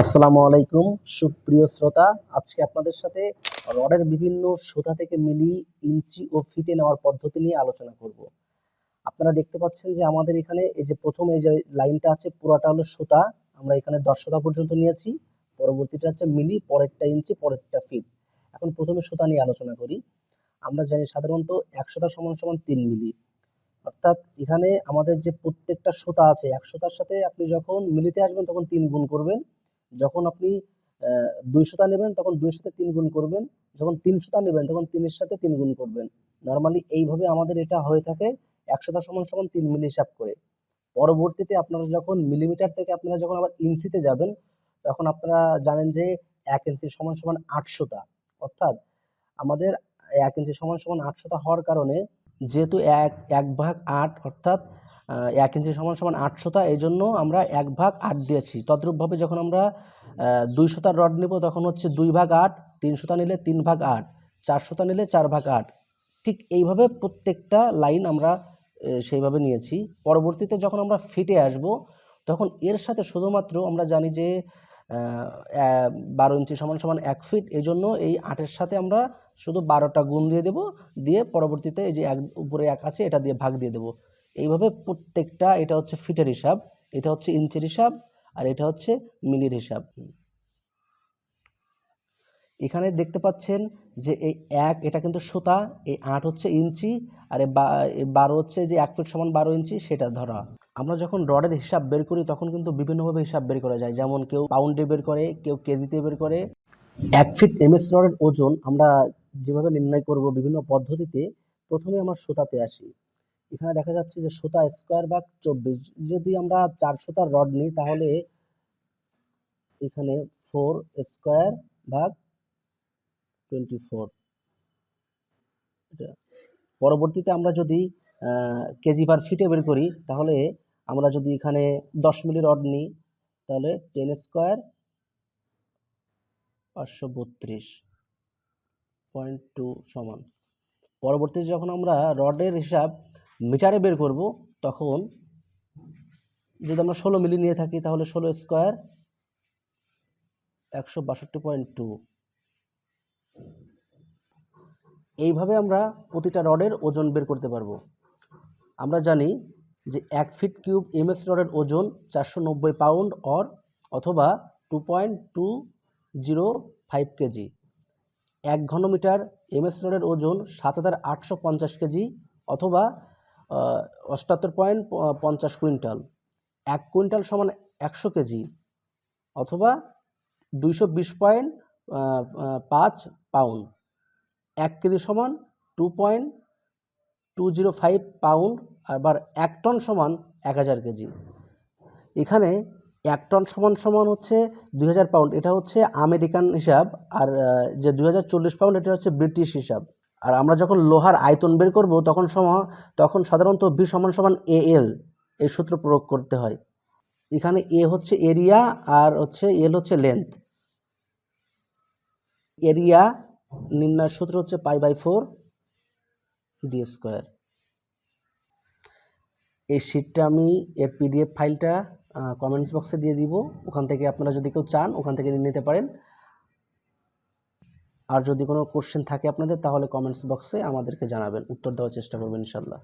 আসসালামু আলাইকুম, সুপ্রিয় শ্রোতা। আজকে আপনাদের সাথে রডের বিভিন্ন সুতা থেকে মিলি ইঞ্চি ও ফিটে নেওয়ার পদ্ধতি নিয়ে আলোচনা করব। আপনারা দেখতে পাচ্ছেন যে আমাদের এখানে এই যে প্রথম এই যে লাইনটা আছে, পুরোটা হলো সুতা। আমরা এখানে দশ সুতা পর্যন্ত নিয়েছি। পরবর্তীটা হচ্ছে মিলি, পরেরটা ইঞ্চি, পরেরটা ফিট। এখন প্রথমে সুতা নিয়ে আলোচনা করি। আমরা জানি সাধারণত এক সুতা সমান সমান তিন মিলি। অর্থাৎ এখানে আমাদের যে প্রত্যেকটা সুতা আছে, এক সুতার সাথে আপনি যখন মিলিতে আসবেন, তখন তিন গুণ করবেন। যখন আপনি আহ, দুই সুতা নেবেন তখন দুই সাথে তিন গুণ করবেন। যখন তিন সুতা নেবেন তখন তিনের সাথে তিন গুণ করবেন। নর্মালি এইভাবে আমাদের এটা হয়ে থাকে একশোটা সমান সমান তিন মিলি হিসাব করে। পরবর্তীতে আপনারা যখন মিলিমিটার থেকে আপনারা যখন আবার ইঞ্চিতে যাবেন তখন আপনারা জানেন যে এক ইঞ্চি সমান সমান আটশোটা। অর্থাৎ আমাদের এক ইঞ্চি সমান সমান আটশোটা হওয়ার কারণে যেহেতু এক এক ভাগ আট অর্থাৎ এক ইঞ্চি সমান সমান আট সুতা এই জন্য আমরা এক ভাগ আট দিয়েছি। তদ্রূপভাবে যখন আমরা আহ, দুই সুতার রড নেব তখন হচ্ছে দুই ভাগ আট তিন সুতা নিলে তিন ভাগ আট চার সুতা নিলে চার ভাগ আট। ঠিক এইভাবে প্রত্যেকটা লাইন আমরা সেইভাবে নিয়েছি। পরবর্তীতে যখন আমরা ফিটে আসব তখন এর সাথে শুধুমাত্র আমরা জানি যে বারো ইঞ্চি সমান সমান এক ফিট এই জন্য এই আটের সাথে আমরা শুধু বারোটা গুণ দিয়ে দেব। দিয়ে পরবর্তীতে এই যে এক উপরে এক আছে এটা দিয়ে ভাগ দিয়ে দেব। এইভাবে প্রত্যেকটা, এটা হচ্ছে ফিটের হিসাব, এটা হচ্ছে ইঞ্চির হিসাব, আর এটা হচ্ছে মিলির হিসাব। এখানে দেখতে পাচ্ছেন যে এই এক, এটা কিন্তু সুতা, এই আট হচ্ছে ইঞ্চি, আর বারো হচ্ছে যে এক ফিট সমান বারো ইঞ্চি, সেটা ধরা। আমরা যখন রডের হিসাব বের করি, তখন কিন্তু বিভিন্নভাবে হিসাব বের করা যায়। যেমন কেউ পাউন্ডে বের করে, কেউ কেজিতে বের করে। এক ফিট এমএস রডের ওজন আমরা যেভাবে নির্ণয় করব বিভিন্ন পদ্ধতিতে, প্রথমে আমরা সুতাতে আসি। এখানে দেখা যাচ্ছে যে সুতা স্কোয়ার ভাগ চব্বিশ। যদি আমরা চার সুতার রড নিই, তাহলে এখানে ফোর স্কোয়ার ভাগ টোয়েন্টি ফোর। পরবর্তীতে আমরা যদি কেজি পার ফিটে বের করি, তাহলে আমরা যদি এখানে দশ মিলি রড নিই, তাহলে টেন স্কোয়ার পাঁচশো বত্রিশ পয়েন্ট টু সমান। পরবর্তীতে যখন আমরা রডের হিসাব মিটারে বের করব, তখন যদি আমরা ষোলো মিলি নিয়ে থাকি, তাহলে ষোলো স্কোয়ার একশো বাষট্টি পয়েন্ট টু। এইভাবে আমরা প্রতিটা রডের ওজন বের করতে পারব। আমরা জানি যে এক ফিট কিউব এমএস রডের ওজন চারশো নব্বই পাউন্ড অর অথবা two point two zero five KG. এক ঘনমিটার এমএস রডের ওজন সাত হাজার আটশো পঞ্চাশ কেজি অথবা অষ্টাত্তর পয়েন্ট পঞ্চাশ কুইন্টাল। এক কুইন্টাল সমান একশো কেজি অথবা দুইশো বিশ পয়েন্ট পাঁচ পাউন্ড। এক কেজি সমান two point two zero five pound, আবার এক টন সমান এক হাজার কেজি। এখানে এক টন সমান সমান হচ্ছে দুই হাজার পাউন্ড, এটা হচ্ছে আমেরিকান হিসাব, আর যে দুই হাজার চল্লিশ পাউন্ড, এটা হচ্ছে ব্রিটিশ হিসাব। আর আমরা যখন লোহার আয়তন বের করব, তখন সময় তখন সাধারণত বি সমান সমান এ এল, এই সূত্র প্রয়োগ করতে হয়। এখানে এ হচ্ছে এরিয়া আর হচ্ছে এল হচ্ছে লেন্থ এরিয়া নির্ণয় সূত্র হচ্ছে pi by four D square. এই শিটটা আমি এর পিডিএফ ফাইলটা কমেন্টস বক্সে দিয়ে দিব। ওখান থেকে আপনারা যদি কেউ চান, ওখান থেকে নিয়ে নিতে পারেন। আর যদি কোনো কোশ্চেন থাকে আপনাদের, তাহলে কমেন্টস বক্সে আমাদেরকে জানাবেন। উত্তর দেওয়ার চেষ্টা করবেন ইনশাল্লাহ